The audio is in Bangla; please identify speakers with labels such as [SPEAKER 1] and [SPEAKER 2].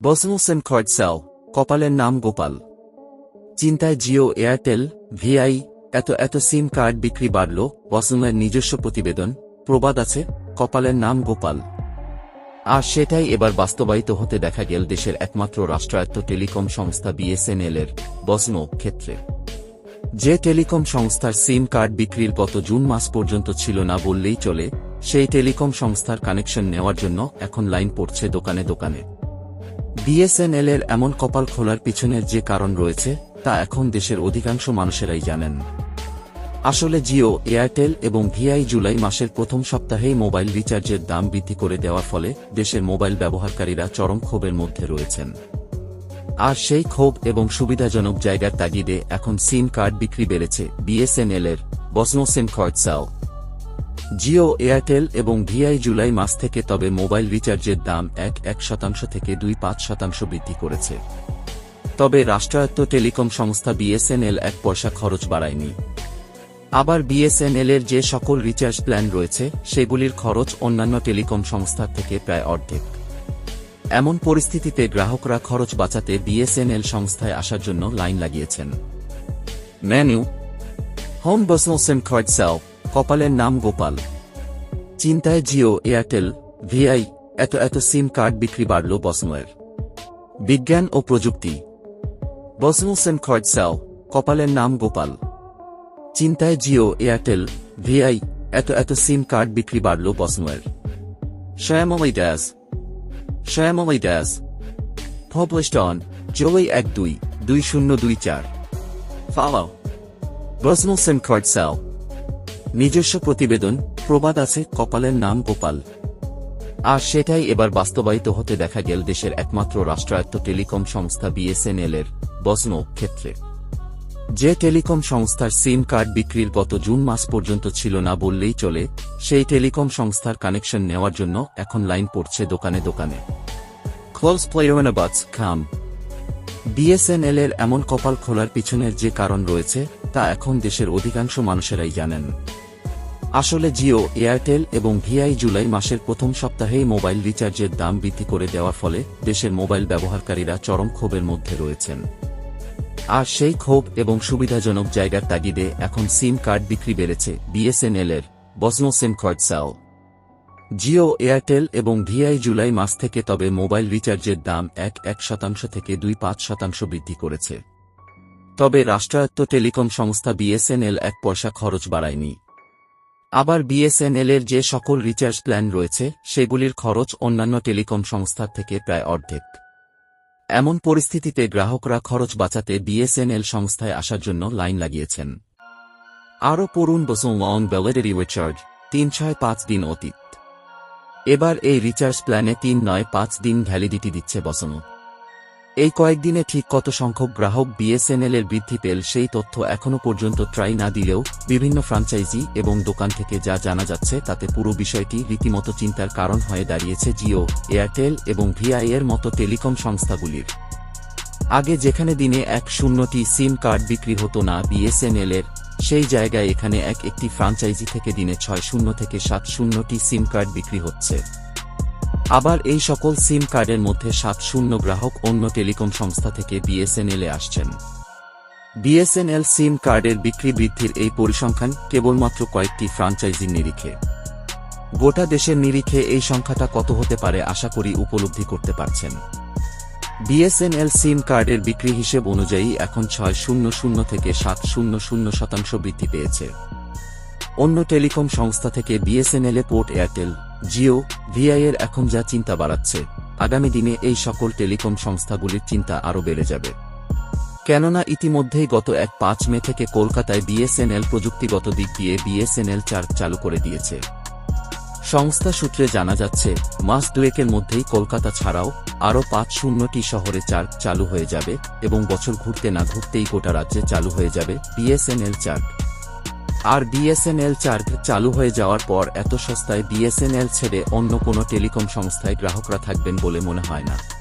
[SPEAKER 1] বসনু সেম খয়েড কপালের নাম গোপাল। চিন্তায় জিও এয়ারটেল, ভিআই, এত এত সিম কার্ড বিক্রি বাড়ল, বসনের নিজস্ব প্রতিবেদন, প্রবাদ আছে, কপালের নাম গোপাল। আর সেটাই এবার বাস্তবায়িত হতে দেখা গেল দেশের একমাত্র রাষ্ট্রায়ত্ত টেলিকম সংস্থা বিএসএনএল এর বসনো ক্ষেত্রে। যে টেলিকম সংস্থার সিম কার্ড বিক্রির গত জুন মাস পর্যন্ত ছিল না বললেই চলে, সেই টেলিকম সংস্থার কানেকশন নেওয়ার জন্য এখন লাইন পড়ছে দোকানে দোকানে। বিএসএনএল এর এমন কপাল খোলার পিছনের যে কারণ রয়েছে, তা এখন দেশের অধিকাংশ মানুষেরাই জানেন। আসলে জিও, এয়ারটেল এবং ভিআই জুলাই মাসের প্রথম সপ্তাহেই মোবাইল রিচার্জের দাম বৃদ্ধি করে দেওয়ার ফলে দেশের মোবাইল ব্যবহারকারীরা চরম ক্ষোভের মধ্যে রয়েছেন। আর সেই ক্ষোভ এবং সুবিধাজনক জায়গার তাগিদে এখন সিম কার্ড বিক্রি বেড়েছে বিএসএনএল এর বসনো সিম কার্ড সাও জিও, এয়ারটেল এবং ভিআই জুলাই মাস থেকে তবে মোবাইল রিচার্জের দাম এক এক শতাংশ থেকে দুই, পাঁচ শতাংশ বৃদ্ধি করেছে। তবে রাষ্ট্রায়ত্ত টেলিকম সংস্থা বিএসএনএল এক পয়সা খরচ বাড়ায়নি। আবার বিএসএনএল এর যে সকল রিচার্জ প্ল্যান রয়েছে, সেগুলির খরচ অন্যান্য টেলিকম সংস্থার থেকে প্রায় অর্ধেক। এমন পরিস্থিতিতে গ্রাহকরা খরচ বাঁচাতে বিএসএনএল সংস্থায় আসার জন্য লাইন লাগিয়েছেন। মেনু হোম কার্ড সেল কপালের নাম গোপাল। চিন্তায় জিও, এয়ারটেল, ভিআই, এত এত সিম কার্ড বিক্রি বাড়ল বসনোয়ের। বিজ্ঞান ও প্রযুক্তি। বসনল সিম কার্ড সেল কপালের নাম গোপাল। চিন্তায় জিও, এয়ারটেল, ভিআই, এত এত সিম কার্ড বিক্রি বাড়ল বসনোয়ের। শ্যামলাই ড্যাস শ্যামলাই ড্যাস on জুলাই এক দুই দুই শূন্য দুই চার। Personal SIM card sell নিজস্ব প্রতিবেদন, প্রবাদ আছে, কপালের নাম গোপাল। আর সেটাই এবার বাস্তবায়িত হতে দেখা গেল দেশের একমাত্র রাষ্ট্রায়ত্ত টেলিকম সংস্থা বিএসএনএল এর বসনো ক্ষেত্রে। যে টেলিকম সংস্থার সিম কার্ড বিক্রির গত জুন মাস পর্যন্ত ছিল না বললেই চলে, সেই টেলিকম সংস্থার কানেকশন নেওয়ার জন্য এখন লাইন পড়ছে দোকানে দোকানে। ক্লোজ খাম বিএসএনএল এর এমন কপাল খোলার পিছনের যে কারণ রয়েছে তা এখন দেশের অধিকাংশ মানুষেরাই জানেন। আসলে জিও, এয়ারটেল এবং ভিআই জুলাই মাসের প্রথম সপ্তাহেই মোবাইল রিচার্জের দাম বৃদ্ধি করে দেওয়ার ফলে দেশের মোবাইল ব্যবহারকারীরা চরম ক্ষোভের মধ্যে রয়েছেন। আর সেই ক্ষোভ এবং সুবিধাজনক জায়গার তাগিদে এখন সিম কার্ড বিক্রি বেড়েছে, বিএসএনএল এর বসনো সিম সেল জিও, এয়ারটেল এবং ভিআই জুলাই মাস থেকে তবে মোবাইল রিচার্জের দাম এক এক শতাংশ থেকে দুই পাঁচ শতাংশ বৃদ্ধি করেছে। তবে রাষ্ট্রায়ত্ত টেলিকম সংস্থা বিএসএনএল এক পয়সা খরচ বাড়ায়নি। আবার বিএসএনএল এর যে সকল রিচার্জ প্ল্যান রয়েছে, সেগুলির খরচ অন্যান্য টেলিকম সংস্থার থেকে প্রায় অর্ধেক। এমন পরিস্থিতিতে গ্রাহকরা খরচ বাঁচাতে বিএসএনএল সংস্থায় আসার জন্য লাইন লাগিয়েছেন। আরও পড়ুন বসুন লং ভ্যালিডিটি রিচার্জ, তিন ছয় পাঁচ দিন অতীত। এবার এই রিচার্জ প্ল্যানে তিন নয় পাঁচ দিন ভ্যালিডিটি দিচ্ছে বসনু। এই কয়েকদিনে ঠিক কত সংখ্যক গ্রাহক বিএসএনএল এর বৃদ্ধি পেল সেই তথ্য এখনও পর্যন্ত ট্রাই না দিলেও বিভিন্ন ফ্রাঞ্চাইজি এবং দোকান থেকে যা জানা যাচ্ছে তাতে পুরো বিষয়টি রীতিমতো চিন্তার কারণ হয়ে দাঁড়িয়েছে জিও, এয়ারটেল এবং ভিআই এর মতো টেলিকম সংস্থাগুলির। আগে যেখানে দিনে এক শূন্যটি সিম কার্ড বিক্রি হতো না বিএসএনএল এর, সেই জায়গায় এখানে এক একটি ফ্রাঞ্চাইজি থেকে দিনে ছয় শূন্য থেকে সাত শূন্যটি সিম কার্ড বিক্রি হচ্ছে। আবার এই সকল সিম কার্ডের মধ্যে সাত শূন্য গ্রাহক অন্য টেলিকম সংস্থা থেকে বিএসএনএল আসছেন। বিএসএনএল সিম কার্ডের বিক্রি বৃদ্ধির এই পরিসংখ্যান কেবলমাত্র কয়েকটি ফ্রাঞ্চাইজির নিরিখে। গোটা দেশের নিরিখে এই সংখ্যাটা কত হতে পারে আশা করি উপলব্ধি করতে পারছেন। বিএসএনএল সিম কার্ডের বিক্রি হিসেব অনুযায়ী এখন ছয় শূন্য শূন্য থেকে সাত শূন্য শূন্য শতাংশ বৃদ্ধি পেয়েছে। অন্য টেলিকম সংস্থা থেকে বিএসএনএল এ পোর্ট এয়ারটেল জিও, ভিআই এর এখন যা চিন্তা বাড়াচ্ছে, আগামী দিনে এই সকল টেলিকম সংস্থাগুলির চিন্তা আরও বেড়ে যাবে। কেননা ইতিমধ্যেই গত এক পাঁচ মে থেকে কলকাতায় বিএসএনএল প্রযুক্তিগত দিক দিয়ে বিএসএনএল চার্জ চালু করে দিয়েছে। সংস্থা সূত্রে জানা যাচ্ছে, মাস দুয়েকের মধ্যেই কলকাতা ছাড়াও আরও পাঁচ শূন্যটি শহরে চার্জ চালু হয়ে যাবে এবং বছর ঘুরতে না ঘুরতেই গোটা রাজ্যে চালু হয়ে যাবে বিএসএনএল চার্জ আর বিএসএনএল চার্জ চালু হয়ে যাওয়ার পর এত সস্তায় বিএসএনএল ছেড়ে অন্য কোনো টেলিকম সংস্থায় গ্রাহকরা থাকবেন বলে মনে হয় না।